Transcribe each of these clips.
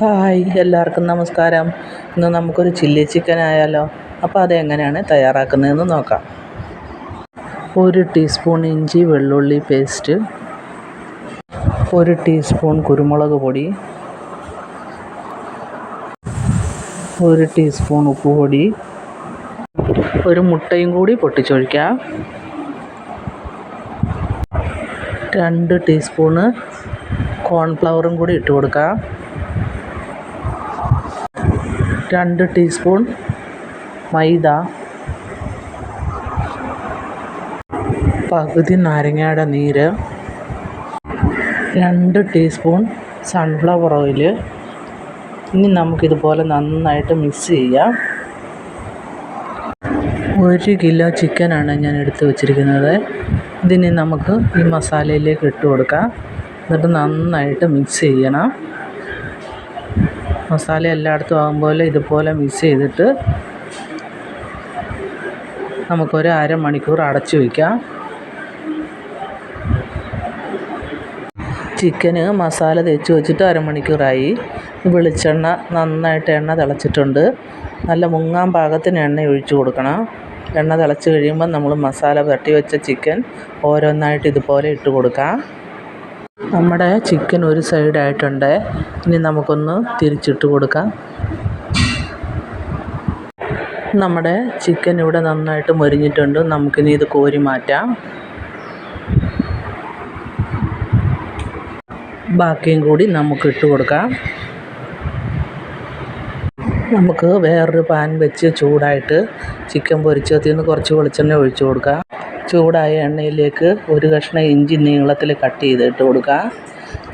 Hi എല്ലാവർക്കും നമസ്കാരം. ഇന്ന് നമുക്കൊരു ചില്ലി ചിക്കൻ ആയാലോ? അപ്പോൾ അതെങ്ങനെയാണ് തയ്യാറാക്കുന്നതെന്ന് നോക്കാം. ഒരു ടീസ്പൂൺ ഇഞ്ചി വെള്ളുള്ളി പേസ്റ്റ് ഒരു ടീസ്പൂൺ കുരുമുളക് പൊടി ഒരു ടീസ്പൂൺ ഉപ്പ് പൊടി ഒരു മുട്ടയും കൂടി പൊട്ടിച്ചൊഴിക്കാം. രണ്ട് ടീസ്പൂണ് കോൺഫ്ലവറും കൂടി ഇട്ട് കൊടുക്കാം രണ്ട് ടീസ്പൂൺ മൈദ. പകുതി നാരങ്ങയുടെ നീര്. രണ്ട് ടീസ്പൂൺ സൺഫ്ലവർ ഓയിൽ ഇനി നമുക്കിതുപോലെ നന്നായിട്ട് മിക്സ് ചെയ്യാം. ഒരു കിലോ ചിക്കനാണ് ഞാൻ എടുത്തു വച്ചിരിക്കുന്നത്. ഇതിനെ നമുക്ക് ഈ മസാലയിലേക്ക് ഇട്ട് കൊടുക്കാം. എന്നിട്ട് നന്നായിട്ട് മിക്സ് ചെയ്യണം. മസാല എല്ലായിടത്തും ആകുമ്പോൾ ഇതുപോലെ മിക്സ് ചെയ്തിട്ട് നമുക്കൊരു അരമണിക്കൂർ അടച്ചു വയ്ക്കാം ചിക്കന് മസാല തേച്ച് വെച്ചിട്ട് അരമണിക്കൂറായി. വെളിച്ചെണ്ണ നന്നായിട്ട് എണ്ണ തിളച്ചിട്ടുണ്ട്. നല്ല മുങ്ങാൻ പാകത്തിന് എണ്ണ ഒഴിച്ചു കൊടുക്കണം. എണ്ണ തിളച്ച് കഴിയുമ്പോൾ നമ്മൾ മസാല പുരട്ടി വെച്ച ചിക്കൻ ഓരോന്നായിട്ട് ഇതുപോലെ ഇട്ട് കൊടുക്കാം. നമ്മുടെ ചിക്കൻ ഒരു സൈഡായിട്ടുണ്ട് ഇനി നമുക്കൊന്ന് തിരിച്ചിട്ട് കൊടുക്കാം. നമ്മുടെ ചിക്കൻ ഇവിടെ നന്നായിട്ട് മൊരിഞ്ഞിട്ടുണ്ട്. നമുക്കിനി ഇത് കോരി മാറ്റാം. ബാക്കിയും കൂടി നമുക്ക് ഇട്ട് കൊടുക്കാം. നമുക്ക് വേറൊരു പാൻ വെച്ച് ചൂടായിട്ട് ചിക്കൻ പൊരിച്ചതിൽ നിന്ന് കുറച്ച് വെളിച്ചെണ്ണ ഒഴിച്ചു കൊടുക്കാം. ചൂടായ എണ്ണയിലേക്ക് ഒരു കഷ്ണം ഇഞ്ചി നീളത്തിൽ കട്ട് ചെയ്ത് ഇട്ട് കൊടുക്കുക.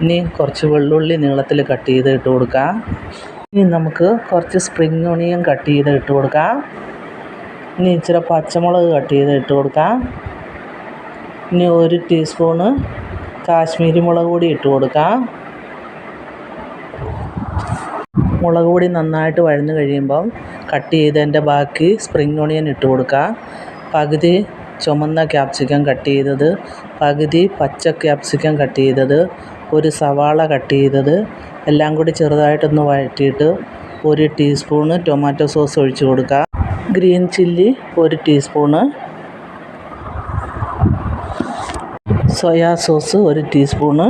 ഇനി കുറച്ച് വെള്ളുള്ളി നീളത്തിൽ കട്ട് ചെയ്ത് ഇട്ട് കൊടുക്കുക. ഇനി നമുക്ക് കുറച്ച് സ്പ്രിംഗ് ഒണിയൻ കട്ട് ചെയ്ത് ഇട്ട് കൊടുക്കാം ഇനി ഇച്ചിരി പച്ചമുളക് കട്ട് ചെയ്ത് ഇട്ട് കൊടുക്കാം ഇനി ഒരു ടീസ്പൂണ് കാശ്മീരി മുളക് പൊടി ഇട്ട് കൊടുക്കാം മുളക് പൊടി നന്നായിട്ട് വഴന്നു കഴിയുമ്പം കട്ട് ചെയ്തതിന്റെ ബാക്കി സ്പ്രിംഗ് ഓണിയൻ ഇട്ട് കൊടുക്കുക. പകുതി ചുമന്ന ക്യാപ്സിക്കം കട്ട് ചെയ്തത് പകുതി പച്ച ക്യാപ്സിക്കം കട്ട് ചെയ്തത് ഒരു സവാള കട്ട് ചെയ്തത് എല്ലാം കൂടി ചെറുതായിട്ടൊന്ന് വഴറ്റിയിട്ട് ഒരു ടീസ്പൂണ് ടൊമാറ്റോ സോസ് ഒഴിച്ച് കൊടുക്കുക. ഗ്രീൻ ചില്ലി ഒരു ടീസ്പൂണ് സോയാ സോസ് ഒരു ടീസ്പൂണ്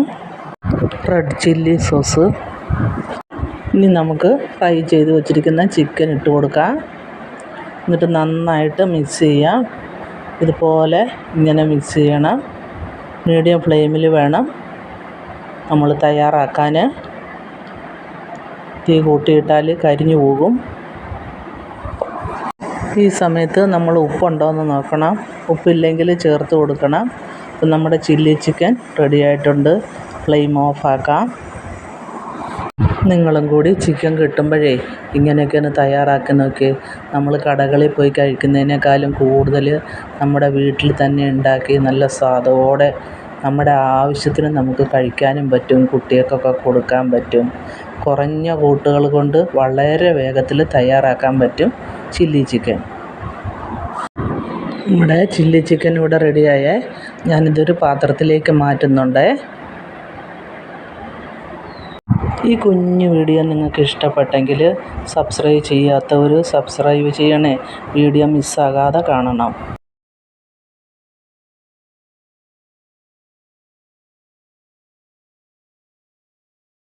റെഡ് ചില്ലി സോസ് ഇനി നമുക്ക് ഫ്രൈ ചെയ്ത് വെച്ചിരിക്കുന്ന ചിക്കൻ ഇട്ട് കൊടുക്കാം. എന്നിട്ട് നന്നായിട്ട് മിക്സ് ചെയ്യാം ഇതുപോലെ ഇങ്ങനെ മിക്സ് ചെയ്യണം. മീഡിയം ഫ്ലെയിമിൽ വേണം നമ്മൾ തയ്യാറാക്കാൻ. തീ കൂട്ടിയിട്ടാൽ കരിഞ്ഞു പോകും. ഈ സമയത്ത് നമ്മൾ ഉപ്പുണ്ടോ എന്ന് നോക്കണം. ഉപ്പില്ലെങ്കിൽ ചേർത്ത് കൊടുക്കണം. അപ്പം നമ്മുടെ ചില്ലി ചിക്കൻ റെഡി ആയിട്ടുണ്ട്. ഫ്ലെയിം ഓഫാക്കാം നിങ്ങളും കൂടി ചിക്കൻ കിട്ടുമ്പോഴേ ഇങ്ങനെയൊക്കെ ഒന്ന് തയ്യാറാക്കി നോക്കി. നമ്മൾ കടകളിൽ പോയി കഴിക്കുന്നതിനേക്കാളും കൂടുതൽ നമ്മുടെ വീട്ടിൽ തന്നെ ഉണ്ടാക്കി നല്ല സ്വാദോടെ നമ്മുടെ ആവശ്യത്തിന് നമുക്ക് കഴിക്കാനും പറ്റും കുട്ടികൾക്കൊക്കെ കൊടുക്കാൻ പറ്റും. കുറഞ്ഞ കൂട്ടുകൾ കൊണ്ട് വളരെ വേഗത്തിൽ തയ്യാറാക്കാൻ പറ്റും ചില്ലി ചിക്കൻ. നമ്മുടെ ചില്ലി ചിക്കൻ ഇവിടെ റെഡിയായേ ഞാനിതൊരു പാത്രത്തിലേക്ക് മാറ്റുന്നുണ്ടേ. ഈ കുഞ്ഞു വീഡിയോ നിങ്ങൾക്ക് ഇഷ്ടപ്പെട്ടെങ്കിൽ സബ്സ്ക്രൈബ് ചെയ്യാത്തവർ സബ്സ്ക്രൈബ് ചെയ്യണേ. വീഡിയോ മിസ്സാകാതെ കാണണം.